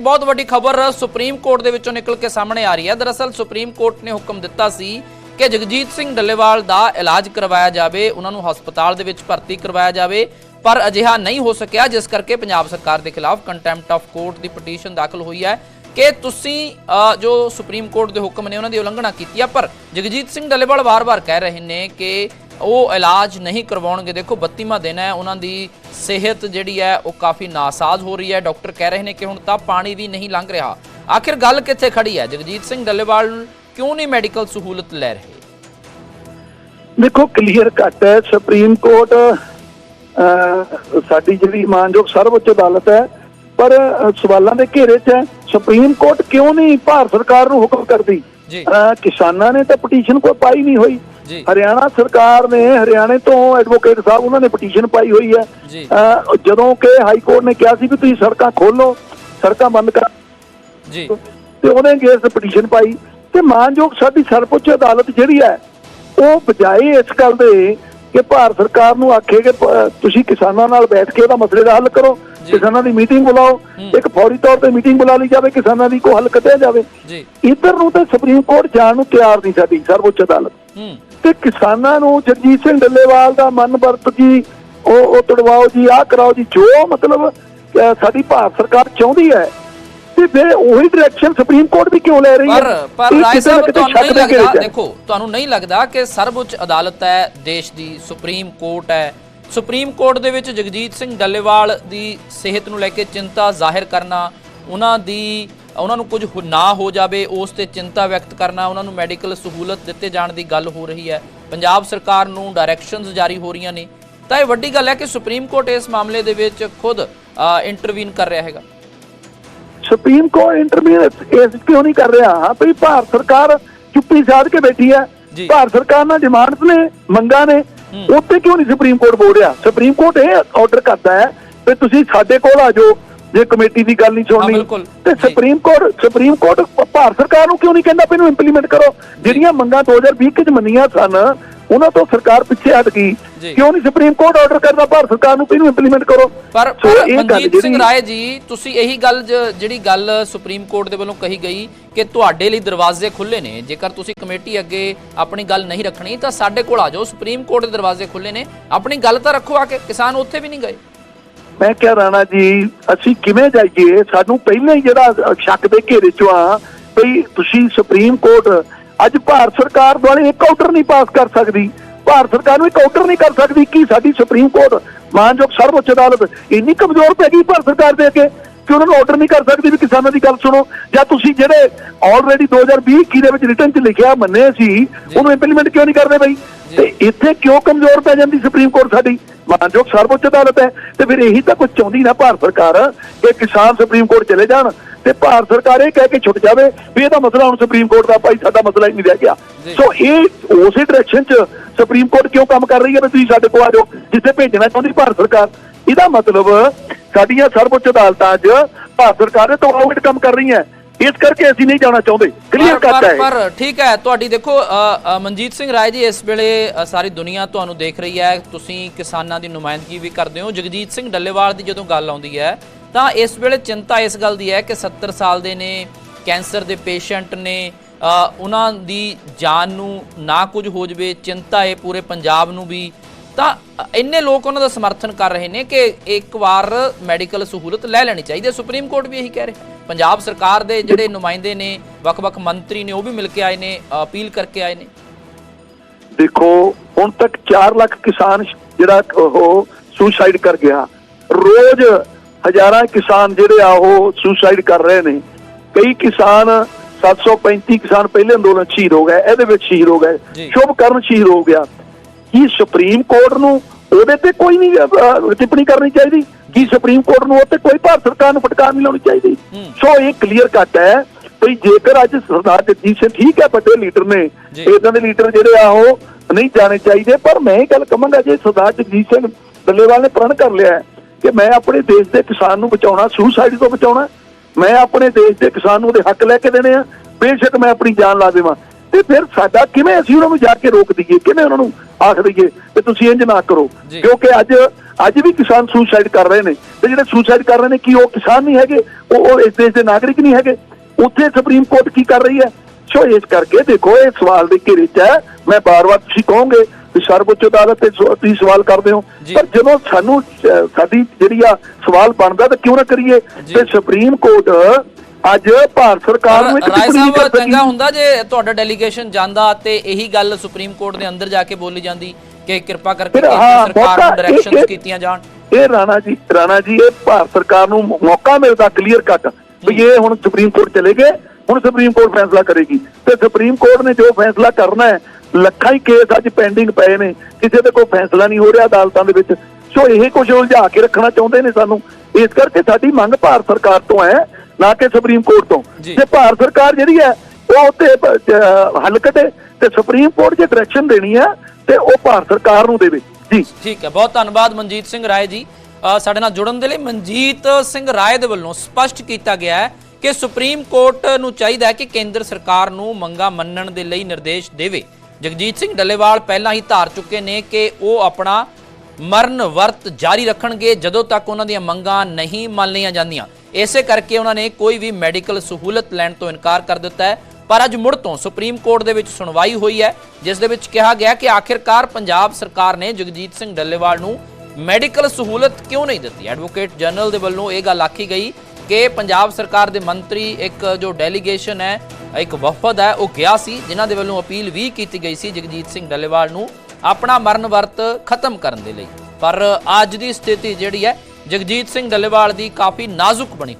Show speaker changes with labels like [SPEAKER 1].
[SPEAKER 1] ਬਹੁਤ ਵੱਡੀ ਖਬਰ ਸੁਪਰੀਮ ਕੋਰਟ ਦੇ ਵਿੱਚੋਂ ਨਿਕਲ ਕੇ ਸਾਹਮਣੇ ਆ ਰਹੀ ਹੈ। ਦਰਅਸਲ ਸੁਪਰੀਮ ਕੋਰਟ ਨੇ ਹੁਕਮ ਦਿੱਤਾ ਸੀ ਕਿ ਜਗਜੀਤ ਸਿੰਘ ਡੱਲੇਵਾਲ ਦਾ ਇਲਾਜ ਕਰਵਾਇਆ ਜਾਵੇ ਉਹਨਾਂ ਨੂੰ ਹਸਪਤਾਲ ਦੇ ਵਿੱਚ ਭਰਤੀ ਕਰਵਾਇਆ ਜਾਵੇ ਪਰ ਅਜਿਹਾ ਨਹੀਂ ਹੋ ਸਕਿਆ ਜਿਸ ਕਰਕੇ ਪੰਜਾਬ ਸਰਕਾਰ ਦੇ ਖਿਲਾਫ ਕੰਟੈਂਪਟ ਆਫ ਕੋਰਟ ਦੀ ਪਟੀਸ਼ਨ ਦਾਖਲ ਹੋਈ ਹੈ ਕਿ ਤੁਸੀਂ ਅ, ਜੋ ਸੁਪਰੀਮ ਕੋਰਟ ਦੇ ਹੁਕਮ ਨੇ ਉਹਨਾਂ ਦੀ ਉਲੰਘਣਾ ਕੀਤੀ ਹੈ ਪਰ ਜਗਜੀਤ ਸਿੰਘ ਡੱਲੇਵਾਲ ਵਾਰ-ਵਾਰ ਕਹਿ ਰਹੇ ਨੇ ਕਿ ਉਹ ਇਲਾਜ ਨਹੀਂ ਕਰਵਾਉਣਗੇ। ਦੇਖੋ 32ਵਾਂ ਦਿਨ ਹੈ, ਉਹਨਾਂ ਦੀ ਸਿਹਤ ਜਿਹੜੀ ਹੈ, ਉਹ ਕਾਫੀ ਨਾਸਾਜ਼ ਹੋ ਰਹੀ ਹੈ। ਡਾਕਟਰ ਕਹਿ ਰਹੇ ਨੇ ਕਿ ਹੁਣ ਤਾਂ ਪਾਣੀ ਵੀ ਨਹੀਂ ਲੰਘ ਰਿਹਾ। ਆਖਿਰ ਗੱਲ ਕਿੱਥੇ ਖੜੀ ਹੈ? ਜਗਜੀਤ ਸਿੰਘ ਡੱਲੇਵਾਲ ਕਿਉਂ ਨਹੀਂ ਮੈਡੀਕਲ ਸਹੂਲਤ ਲੈ ਰਹੇ?
[SPEAKER 2] ਦੇਖੋ ਕਲੀਅਰ ਕੱਟ ਹੈ। ਸੁਪਰੀਮ ਕੋਰਟ ਸਾਡੀ ਜਿਹੜੀ ਮਾਨਯੋਗ ਸਰਵਉੱਚ ਅਦਾਲਤ ਹੈ, ਪਰ ਸਵਾਲਾਂ ਦੇ ਘੇਰੇ 'ਚ ਹੈ। ਸੁਪਰੀਮ ਕੋਰਟ ਕਿਉਂ ਨਹੀਂ ਭਾਰਤ ਸਰਕਾਰ ਨੂੰ ਹੁਕਮ ਕਰਦੀ? ਕਿਸਾਨਾਂ ਨੇ ਤਾਂ ਪਟੀਸ਼ਨ ਕੋਈ ਪਾਈ ਨਹੀਂ ਹੋਈ। ਹਰਿਆਣਾ ਸਰਕਾਰ ਨੇ ਹਰਿਆਣੇ ਤੋਂ ਐਡਵੋਕੇਟ ਸਾਹਿਬ ਉਹਨਾਂ ਨੇ ਪਟੀਸ਼ਨ ਪਾਈ ਹੋਈ ਹੈ। ਜਦੋਂ ਕਿ ਹਾਈ ਕੋਰਟ ਨੇ ਕਿਹਾ ਸੀ ਵੀ ਤੁਸੀਂ ਸੜਕਾਂ ਖੋਲੋ ਸੜਕਾਂ ਬੰਦ ਕਰ
[SPEAKER 1] ਜੀ।
[SPEAKER 2] ਤੇ ਉਹਨੇ ਅਗੇਂਸਟ ਪਟੀਸ਼ਨ ਪਾਈ। ਤੇ ਮਾਨਯੋਗ ਸਾਡੀ ਸਰਵਉੱਚ ਅਦਾਲਤ ਜਿਹੜੀ ਹੈ ਉਹ ਬਜਾਏ ਇਸ ਗੱਲ ਦੇ ਕਿ ਭਾਰਤ ਸਰਕਾਰ ਨੂੰ ਆਖੇ ਕਿ ਤੁਸੀਂ ਕਿਸਾਨਾਂ ਨਾਲ ਬੈਠ ਕੇ ਉਹਦਾ ਮਸਲੇ ਦਾ ਹੱਲ ਕਰੋ। ਕਿਸਾਨਾਂ ਦੀ ਮੀਟਿੰਗ ਬੁਲਾਓ। ਇੱਕ ਫੌਰੀ ਤੌਰ ਤੇ ਮੀਟਿੰਗ ਬੁਲਾ ਲਈ ਜਾਵੇ ਕਿਸਾਨਾਂ ਦੀ ਕੋਈ ਹੱਲ ਕੱਢਿਆ ਜਾਵੇ।
[SPEAKER 1] ਜੀ।
[SPEAKER 2] ਇੱਧਰ ਨੂੰ ਤੇ ਸੁਪਰੀਮ ਕੋਰਟ ਜਾਣ ਨੂੰ ਤਿਆਰ ਨਹੀਂ ਸਾਡੀ ਸਰਵਉੱਚ ਅਦਾਲਤ। ਤੇ ਕਿਸਾਨਾਂ ਨੂੰ ਜਗਜੀਤ ਸਿੰਘ ਡੱਲੇਵਾਲ ਦਾ ਮਨ ਵਰਤ ਜੀ ਉਹ ਉਹ ਤੜਵਾਓ ਜੀ ਆਹ ਕਰਾਓ ਜੀ ਜੋ ਮਤਲਬ ਸਾਡੀ ਭਾਰਤ ਸਰਕਾਰ ਚਾਹੁੰਦੀ ਹੈ। ਤੇ ਫਿਰ ਉਹੀ ਡਾਇਰੈਕਸ਼ਨ ਸੁਪਰੀਮ ਕੋਰਟ ਵੀ ਕਿਉਂ ਲੈ ਰਹੀ ਹੈ?
[SPEAKER 1] ਪਰ ਪਰ ਰਾਏ ਸਾਹਿਬ ਤੁਹਾਨੂੰ ਨਹੀਂ ਲੱਗਦਾ। ਦੇਖੋ ਤੁਹਾਨੂੰ ਨਹੀਂ ਲੱਗਦਾ ਕਿ ਸਰਵਉੱਚ ਅਦਾਲਤ ਹੈ ਦੇਸ਼ ਦੀ ਸੁਪਰੀਮ ਕੋਰਟ ਹੈ। ਸੁਪਰੀਮ ਕੋਰਟ ਦੇ ਵਿੱਚ ਜਗਜੀਤ ਸਿੰਘ ਡੱਲੇਵਾਲ ਦੀ ਸਿਹਤ ਨੂੰ ਲੈ ਕੇ ਚਿੰਤਾ ਜ਼ਾਹਿਰ ਕਰਨਾ ਉਹਨਾਂ ਦੀ ਉਹਨਾਂ ਨੂੰ ਕੁਝ ਨਾ ਹੋ ਜਾਵੇ ਉਸ ਤੇ ਚਿੰਤਾ ਵਿਅਕਤ ਕਰਨਾ ਉਹਨਾਂ ਨੂੰ ਮੈਡੀਕਲ ਸਹੂਲਤ ਦਿੱਤੇ ਜਾਣ ਦੀ ਗੱਲ ਹੋ ਰਹੀ ਹੈ। ਪੰਜਾਬ ਸਰਕਾਰ ਨੂੰ ਡਾਇਰੈਕਸ਼ਨਸ ਜਾਰੀ ਹੋ ਰਹੀਆਂ ਨੇ। ਤਾਂ ਇਹ ਵੱਡੀ ਗੱਲ ਹੈ ਕਿ ਸੁਪਰੀਮ ਕੋਰਟ ਇਸ ਮਾਮਲੇ ਦੇ ਵਿੱਚ ਖੁਦ ਇੰਟਰਵੀਨ ਕਰ ਰਿਹਾ ਹੈਗਾ।
[SPEAKER 2] ਸੁਪਰੀਮ ਕੋਰਟ ਇੰਟਰਵੀਨ ਇਸ ਕਿਉਂ ਨਹੀਂ ਕਰ ਰਿਹਾ? ਭਈ ਭਾਰਤ ਸਰਕਾਰ ਚੁੱਪੀ ਸਾਧ ਕੇ ਬੈਠੀ ਹੈ। ਭਾਰਤ ਸਰਕਾਰ ਨਾਲ ਡਿਮਾਂਡਸ ਨੇ ਮੰਗਾਂ ਨੇ। ਉੱਤੇ ਕਿਉਂ ਨਹੀਂ ਸੁਪਰੀਮ ਕੋਰਟ ਬੋਲ ਰਿਹਾ? ਸੁਪਰੀਮ ਕੋਰਟ ਇਹ ਆਰਡਰ ਕਰਦਾ ਹੈ ਕਿ ਤੁਸੀਂ ਸਾਡੇ ਕੋਲ ਆ ਜਾਓ ਜੇ ਕਮੇਟੀ ਦੀ ਗੱਲ ਨਹੀਂ ਸੁਣਨੀ। ਤੇ। Supreme court supreme court Bharat ਸਰਕਾਰ ਨੂੰ ਕਿਉਂ ਨਹੀਂ ਕਹਿੰਦਾ ਵੀ ਇਹਨੂੰ ਇੰਪਲੀਮੈਂਟ ਕਰੋ? ਜਿਹੜੀਆਂ ਮੰਗਾਂ 2020 ਵਿੱਚ ਮੰਨੀਆਂ ਸਨ ਉਹਨਾਂ ਤੋਂ ਸਰਕਾਰ ਪਿੱਛੇ ਹਟ ਗਈ। ਕਿਉਂ ਨਹੀਂ ਸੁਪਰੀਮ ਕੋਰਟ ਆਰਡਰ ਕਰਦਾ? ਭਾਰਤ ਸਰਕਾਰ ਨੂੰ ਵੀ ਇਹਨੂੰ ਇੰਪਲੀਮੈਂਟ ਕਰੋ?
[SPEAKER 1] ਪਰ ਮਨਜੀਤ ਸਿੰਘ ਰਾਏ ਜੀ ਤੁਸੀਂ ਇਹੀ ਗੱਲ ਜਿਹੜੀ ਗੱਲ ਸੁਪਰੀਮ ਕੋਰਟ ਦੇ ਵੱਲੋਂ ਕਹੀ ਗਈ ਕਿ ਤੁਹਾਡੇ ਲਈ ਦਰਵਾਜ਼ੇ ਖੁੱਲੇ ਨੇ। ਜੇਕਰ ਤੁਸੀਂ ਕਮੇਟੀ ਅੱਗੇ ਆਪਣੀ ਗੱਲ ਨਹੀਂ ਰੱਖਣੀ ਤਾਂ ਸਾਡੇ ਕੋਲ ਆ ਜਾਓ। ਸੁਪਰੀਮ ਕੋਰਟ ਦੇ ਦਰਵਾਜ਼ੇ ਖੁੱਲੇ ਨੇ। ਆਪਣੀ ਗੱਲ ਤਾਂ ਰੱਖੋ ਆ ਕੇ। ਕਿਸਾਨ ਉੱਥੇ ਵੀ ਨਹੀਂ ਗਏ।
[SPEAKER 2] ਮੈਂ ਕਿਹਾ ਰਾਣਾ ਜੀ ਅਸੀਂ ਕਿਵੇਂ ਜਾਈਏ? ਸਾਨੂੰ ਪਹਿਲਾਂ ਹੀ ਜਿਹੜਾ ਸ਼ੱਕ ਦੇ ਘੇਰੇ ਚੋਂ ਆ ਭਈ ਤੁਸੀਂ ਸੁਪਰੀਮ ਕੋਰਟ ਅੱਜ ਭਾਰਤ ਸਰਕਾਰ ਦੁਆਲੇ ਇੱਕ ਆਰਡਰ ਨਹੀਂ ਪਾਸ ਕਰ ਸਕਦੀ। ਭਾਰਤ ਸਰਕਾਰ ਨੂੰ ਇੱਕ ਆਰਡਰ ਨਹੀਂ ਕਰ ਸਕਦੀ ਕਿ ਸਾਡੀ ਸੁਪਰੀਮ ਕੋਰਟ ਮਾਨਯੋਗ ਸਰਵਉੱਚ ਅਦਾਲਤ ਇੰਨੀ ਕਮਜ਼ੋਰ ਪੈ ਗਈ ਭਾਰਤ ਸਰਕਾਰ ਦੇ ਅੱਗੇ ਕਿ ਉਹਨਾਂ ਨੂੰ ਆਰਡਰ ਨਹੀਂ ਕਰ ਸਕਦੀ। ਵੀ ਕਿਸਾਨਾਂ ਦੀ ਗੱਲ ਸੁਣੋ ਜਾਂ ਤੁਸੀਂ ਜਿਹੜੇ ਆਲਰੇਡੀ 2020 21 ਦੇ ਵਿੱਚ ਰਿਟਰਨ 'ਚ ਲਿਖਿਆ ਮੰਨੇ ਸੀ ਉਹਨੂੰ ਇੰਪਲੀਮੈਂਟ ਕਿਉਂ ਨਹੀਂ ਕਰਦੇ ਬਈ? ਤੇ ਇੱਥੇ ਕਿਉਂ ਕਮਜ਼ੋਰ ਪੈ ਜਾਂਦੀ ਸੁਪਰੀਮ ਕੋਰਟ ਸਾਡੀ? ਮਾਨਯੋਗ ਸਰਵਉੱਚ ਅਦਾਲਤ ਹੈ ਤੇ ਫਿਰ ਇਹੀ ਤਾਂ ਕੁਝ ਚਾਹੁੰਦੀ ਨਾ ਭਾਰਤ ਸਰਕਾਰ ਕਿ ਕਿਸਾਨ ਸੁਪਰੀਮ ਕੋਰਟ ਚਲੇ ਜਾਣ ਤੇ ਭਾਰਤ ਸਰਕਾਰ ਇਹ ਕਹਿ ਕੇ ਛੁੱਟ ਜਾਵੇ ਵੀ ਇਹਦਾ ਮਸਲਾ ਹੁਣ ਸੁਪਰੀਮ ਕੋਰਟ ਦਾ ਭਾਈ ਸਾਡਾ ਮਸਲਾ ਹੀ ਨਹੀਂ ਰਹਿ ਗਿਆ। ਸੋ ਇਹ ਉਸੇ ਡਾਇਰੈਕਸ਼ਨ 'ਚ ਸੁਪਰੀਮ ਕੋਰਟ ਕਿਉਂ ਕੰਮ ਕਰ ਰਹੀ ਹੈ ਵੀ ਤੁਸੀਂ ਸਾਡੇ ਕੋਲ ਆ ਜਾਓ ਜਿੱਥੇ ਭੇਜਣਾ ਚਾਹੁੰਦੀ ਭਾਰਤ ਸਰਕਾਰ? ਇਹਦਾ ਮਤਲਬ ਸਾਡੀਆਂ ਸਰਵਉੱਚ ਅਦਾਲਤਾਂ 'ਚ ਭਾਰਤ ਸਰਕਾਰ ਦੇ ਤੋਂ ਆਊਟ ਕੰਮ ਕਰ ਰਹੀਆਂ ਇਸ ਕਰਕੇ ਅਸੀਂ ਨਹੀਂ ਜਾਣਾ ਚਾਹੁੰਦੇ। ਕਲੀਅਰ ਕੱਟ ਹੈ
[SPEAKER 1] ਪਰ ਠੀਕ ਹੈ ਤੁਹਾਡੀ ਦੇਖੋ ਮਨਜੀਤ ਸਿੰਘ ਰਾਏ ਜੀ ਇਸ ਵੇਲੇ ਸਾਰੀ ਦੁਨੀਆ ਤੁਹਾਨੂੰ ਦੇਖ ਰਹੀ ਹੈ। ਤੁਸੀਂ ਕਿਸਾਨਾਂ ਦੀ ਨੁਮਾਇੰਦਗੀ ਵੀ ਕਰਦੇ ਹੋ। ਜਗਜੀਤ ਸਿੰਘ ਡੱਲੇਵਾਲ ਦੀ ਜਦੋਂ ਗੱਲ ਆਉਂਦੀ ਹੈ ਤਾਂ ਇਸ ਵੇਲੇ ਚਿੰਤਾ ਇਸ ਗੱਲ ਦੀ ਹੈ ਕਿ 70 ਸਾਲ ਦੇ ਨੇ ਕੈਂਸਰ ਦੇ ਪੇਸ਼ੈਂਟ ਨੇ ਉਹਨਾਂ ਦੀ ਜਾਨ ਨੂੰ ਨਾ ਕੁਝ ਹੋ ਜਵੇ ਚਿੰਤਾ ਹੈ ਪੂਰੇ ਪੰਜਾਬ ਨੂੰ ਵੀ। ਤਾਂ ਇੰਨੇ ਲੋਕ ਉਹਨਾਂ ਦਾ ਸਮਰਥਨ ਕਰ ਰਹੇ ਨੇ ਕਿ ਇੱਕ ਵਾਰ ਮੈਡੀਕਲ ਸਹੂਲਤ ਲੈ ਲੈਣੀ ਚਾਹੀਦੀ ਹੈ। ਸੁਪਰੀਮ ਕੋਰਟ ਵੀ ਇਹੀ ਕਹਿ ਰਿਹਾ। ਪੰਜਾਬ ਸਰਕਾਰ ਦੇ ਜਿਹੜੇ ਨੁਮਾਇੰਦੇ ਨੇ ਵੱਖ-ਵੱਖ ਮੰਤਰੀ ਨੇ ਉਹ ਵੀ ਮਿਲ ਕੇ ਆਏ ਨੇ ਅਪੀਲ ਕਰਕੇ ਆਏ ਨੇ।
[SPEAKER 2] ਦੇਖੋ ਹੁਣ ਤੱਕ 4 ਲੱਖ ਕਿਸਾਨ ਜਿਹੜਾ ਉਹ ਸੁਸਾਈਡ ਕਰ ਗਿਆ ਰੋਜ਼ ਹਜ਼ਾਰਾਂ ਕਿਸਾਨ ਜਿਹੜੇ ਆ ਉਹ ਸੁਸਾਈਡ ਕਰ ਰਹੇ ਨੇ। ਕਈ ਕਿਸਾਨ 735 ਕਿਸਾਨ ਪਹਿਲੇ ਅੰਦੋਲਨ ਸ਼ਹੀਦ ਹੋ ਗਏ ਇਹਦੇ ਵਿੱਚ ਸ਼ਹੀਦ ਹੋ ਗਏ। ਸ਼ੁਭ ਕਰਨ ਸ਼ਹੀਦ ਹੋ ਗਿਆ। ਕੀ ਸੁਪਰੀਮ ਕੋਰਟ ਨੂੰ ਉਹਦੇ ਤੇ ਕੋਈ ਨਹੀਂ ਅਹ, ਟਿੱਪਣੀ ਕਰਨੀ ਚਾਹੀਦੀ ਕੀ ਸੁਪਰੀਮ ਕੋਰਟ ਨੂੰ ਉਹ ਤੇ ਕੋਈ ਭਾਰਤ ਸਰਕਾਰ ਨੂੰ ਫਟਕਾਰ ਨਹੀਂ ਲਾਉਣੀ ਚਾਹੀਦੀ। ਸੋ ਇਹ ਕਲੀਅਰ ਕੱਟ ਹੈ ਵੀ ਜੇਕਰ ਅੱਜ ਸਰਦਾਰ ਜਗਜੀਤ ਸਿੰਘ ਠੀਕ ਹੈ ਵੱਡੇ ਲੀਡਰ ਨੇ
[SPEAKER 1] ਜੀ।
[SPEAKER 2] ਇਦਾਂ ਦੇ ਲੀਡਰ ਜਿਹੜੇ ਆ ਉਹ ਨਹੀਂ ਜਾਣੇ ਚਾਹੀਦੇ ਪਰ ਮੈਂ ਇਹ ਗੱਲ ਕਹਾਂਗਾ ਜੇ ਸਰਦਾਰ ਜਗਜੀਤ ਸਿੰਘ ਡੱਲੇਵਾਲ ਨੇ ਪ੍ਰਣ ਕਰ ਲਿਆ ਹੈ ਕਿ ਮੈਂ ਆਪਣੇ ਦੇਸ਼ ਦੇ ਕਿਸਾਨ ਨੂੰ ਬਚਾਉਣਾ ਸੁਸਾਈਡ ਤੋਂ ਬਚਾਉਣਾ ਮੈਂ ਆਪਣੇ ਦੇਸ਼ ਦੇ ਕਿਸਾਨ ਨੂੰ ਉਹਦੇ ਹੱਕ ਲੈ ਕੇ ਦੇਣੇ ਆ ਬੇਸ਼ੱਕ ਮੈਂ ਆਪਣੀ ਜਾਨ ਲਾ ਦੇਵਾਂ ਤੇ ਫਿਰ ਸਾਡਾ ਕਿਵੇਂ ਅਸੀਂ ਉਹਨਾਂ ਨੂੰ ਜਾ ਕੇ ਰੋਕ ਦਈਏ? ਕਿਵੇਂ ਉਹਨਾਂ ਨੂੰ ਆਖ ਦਈਏ? ਤੇ ਤੁਸੀਂ ਇੰਜ ਨਾ ਕਰੋ। ਕਿਉਂਕਿ ਅੱਜ ਅੱਜ ਵੀ ਕਿਸਾਨ ਸੁਸਾਈਡ ਕਰ ਰਹੇ ਨੇ। ਤੇ ਜਿਹੜੇ ਸੁਸਾਈਡ ਕਰ ਰਹੇ ਨੇ ਕੀ ਉਹ ਕਿਸਾਨ ਨਹੀਂ ਹੈਗੇ? ਉਹ ਉਹ ਇਸ ਦੇਸ਼ ਦੇ ਨਾਗਰਿਕ ਨਹੀਂ ਹੈਗੇ? ਉੱਥੇ ਸੁਪਰੀਮ ਕੋਰਟ ਕੀ ਕਰ ਰਹੀ ਹੈ? ਸੋ ਇਸ ਕਰਕੇ ਦੇਖੋ ਇਹ ਸਵਾਲ ਦੇ ਘੇਰੇ 'ਚ ਹੈ। ਮੈਂ ਬਾਰ-ਬਾਰ ਤੁਸੀਂ ਕਹੋਗੇ ਕਿ ਸਰਵਉੱਚ ਅਦਾਲਤ ਤੇ ਤੁਸੀਂ ਸਵਾਲ ਕਰਦੇ ਹੋ। ਪਰ ਜਦੋਂ ਸਾਨੂੰ ਸਾਡੀ ਜਿਹੜੀ ਆ ਸਵਾਲ ਬਣਦਾ ਤਾਂ ਕਿਉਂ ਨਾ ਕਰੀਏ। ਤੇ ਸੁਪਰੀਮ ਕੋਰਟ ਅੱਜ ਭਾਰਤ ਸਰਕਾਰ ਨੂੰ ਇੱਕ
[SPEAKER 1] ਰਾਏ ਸਾਹਿਬ ਚੰਗਾ ਹੁੰਦਾ ਜੇ ਤੁਹਾਡਾ ਡੈਲੀਗੇਸ਼ਨ ਜਾਂਦਾ ਤੇ ਇਹੀ ਗੱਲ ਸੁਪਰੀਮ ਕੋਰਟ ਦੇ ਅੰਦਰ ਜਾ ਕੇ ਬੋਲੀ ਜਾਂਦੀ ਕਿ ਕਿਰਪਾ ਕਰਕੇ ਸਰਕਾਰ ਨੂੰ ਡਾਇਰੈਕਸ਼ਨਸ ਕੀਤੀਆਂ ਜਾਣ।
[SPEAKER 2] ਇਹ ਰਾਣਾ ਜੀ ਰਾਣਾ ਜੀ ਇਹ ਭਾਰਤ ਸਰਕਾਰ ਨੂੰ ਮੌਕਾ ਮਿਲਦਾ ਕਲੀਅਰ ਕੱਟ ਵੀ ਇਹ ਹੁਣ ਸੁਪਰੀਮ ਕੋਰਟ ਚਲੇ ਗਏ ਹੁਣ ਸੁਪਰੀਮ ਕੋਰਟ ਫੈਸਲਾ ਕਰੇਗੀ। ਤੇ ਸੁਪਰੀਮ ਕੋਰਟ ਨੇ ਜੋ ਫੈਸਲਾ ਕਰਨਾ ਹੈ ਲੱਖਾਂ ਹੀ ਕੇਸ ਅੱਜ ਪੈਂਡਿੰਗ ਪਏ ਨੇ। ਕਿਸੇ ਤੇ ਕੋਈ ਫੈਸਲਾ ਨਹੀਂ ਹੋ ਰਿਹਾ ਅਦਾਲਤਾਂ ਦੇ ਵਿੱਚ। ਸੋ ਇਹ ਕੁਝ ਉਲਝਾ ਕੇ ਰੱਖਣਾ ਚਾਹੁੰਦੇ ਨੇ ਸਾਨੂੰ। ਇਸ ਕਰਕੇ ਸਾਡੀ ਮੰਗ ਭਾਰਤ ਸਰਕਾਰ ਤੋਂ ਹੈ ਨਾ ਕਿ ਸੁਪਰੀਮ ਕੋਰਟ ਤੋਂ।
[SPEAKER 1] ਜੀ।
[SPEAKER 2] ਭਾਰਤ ਸਰਕਾਰ ਜਿਹੜੀ ਹੈ ਉਹ ਉੱਤੇ ਹੱਲ ਕੱਢੇ ਤੇ ਸੁਪਰੀਮ ਕੋਰਟ ਜੇ ਡਾਇਰੈਕਸ਼ਨ ਦੇਣੀ ਹੈ ਤੇ ਉਹ ਭਾਰਤ ਸਰਕਾਰ ਨੂੰ ਦੇਵੇ। ਜੀ।
[SPEAKER 1] ਠੀਕ ਹੈ ਬਹੁਤ ਧੰਨਵਾਦ ਮਨਜੀਤ ਸਿੰਘ ਰਾਏ ਜੀ। ਸਾਡੇ ਨਾਲ ਜੁੜਨ ਦੇ ਲਈ ਮਨਜੀਤ ਸਿੰਘ ਰਾਏ ਦੇ ਵੱਲੋਂ ਸਪਸ਼ਟ ਕੀਤਾ ਗਿਆ ਹੈ ਕਿ ਸੁਪਰੀਮ ਕੋਰਟ ਨੂੰ ਚਾਹੀਦਾ ਹੈ ਕਿ ਕੇਂਦਰ ਸਰਕਾਰ ਨੂੰ ਮੰਗਾ ਮੰਨਣ ਦੇ ਲਈ ਨਿਰਦੇਸ਼ ਦੇਵੇ। ਜਗਜੀਤ ਸਿੰਘ ਡੱਲੇਵਾਲ ਪਹਿਲਾਂ ਹੀ ਧਾਰ ਚੁੱਕੇ ਨੇ ਕਿ ਉਹ ਆਪਣਾ ਮਰਨ ਵਰਤ ਜਾਰੀ ਰੱਖਣਗੇ ਜਦੋਂ ਤੱਕ ਉਹਨਾਂ ਦੀਆਂ ਮੰਗਾਂ ਨਹੀਂ ਮੰਨ ਲਈਆਂ ਜਾਂਦੀਆਂ। ਇਸੇ ਕਰਕੇ ਉਹਨਾਂ ਨੇ ਕੋਈ ਵੀ ਮੈਡੀਕਲ ਸਹੂਲਤ ਲੈਣ ਤੋਂ ਇਨਕਾਰ ਕਰ ਦਿੱਤਾ ਹੈ। ਪਰ ਅੱਜ ਮੁੜ ਤੋਂ ਸੁਪਰੀਮ ਕੋਰਟ ਦੇ ਵਿੱਚ ਸੁਣਵਾਈ ਹੋਈ ਹੈ, ਜਿਸ ਦੇ ਵਿੱਚ ਕਿਹਾ ਗਿਆ ਕਿ ਆਖਿਰਕਾਰ ਪੰਜਾਬ ਸਰਕਾਰ ਨੇ ਜਗਜੀਤ ਸਿੰਘ ਡੱਲੇਵਾਲ ਨੂੰ ਮੈਡੀਕਲ ਸਹੂਲਤ ਕਿਉਂ ਨਹੀਂ ਦਿੱਤੀ? ਐਡਵੋਕੇਟ ਜਨਰਲ ਦੇ ਵੱਲੋਂ ਇਹ ਗੱਲ ਆਖੀ ਗਈ ਕਿ ਪੰਜਾਬ ਸਰਕਾਰ ਦੇ ਮੰਤਰੀ ਇੱਕ ਜੋ ਡੈਲੀਗੇਸ਼ਨ ਹੈ, ਇੱਕ ਵਫਦ ਹੈ, ਉਹ ਗਿਆ ਸੀ, ਜਿਨ੍ਹਾਂ ਦੇ ਵੱਲੋਂ ਅਪੀਲ ਵੀ ਕੀਤੀ ਗਈ ਸੀ ਜਗਜੀਤ ਸਿੰਘ ਡੱਲੇਵਾਲ ਨੂੰ ਆਪਣਾ ਮਰਨ ਵਰਤ ਖਤਮ ਕਰਨ ਦੇ ਲਈ। ਪਰ ਅੱਜ ਦੀ ਸਥਿਤੀ ਜਿਹੜੀ ਹੈ ਜਗਜੀਤ ਸਿੰਘ ਡੱਲੇਵਾਲ ਦੀ ਕਾਫੀ ਨਾਜ਼ੁਕ ਬਣੀ ਹੋਈ।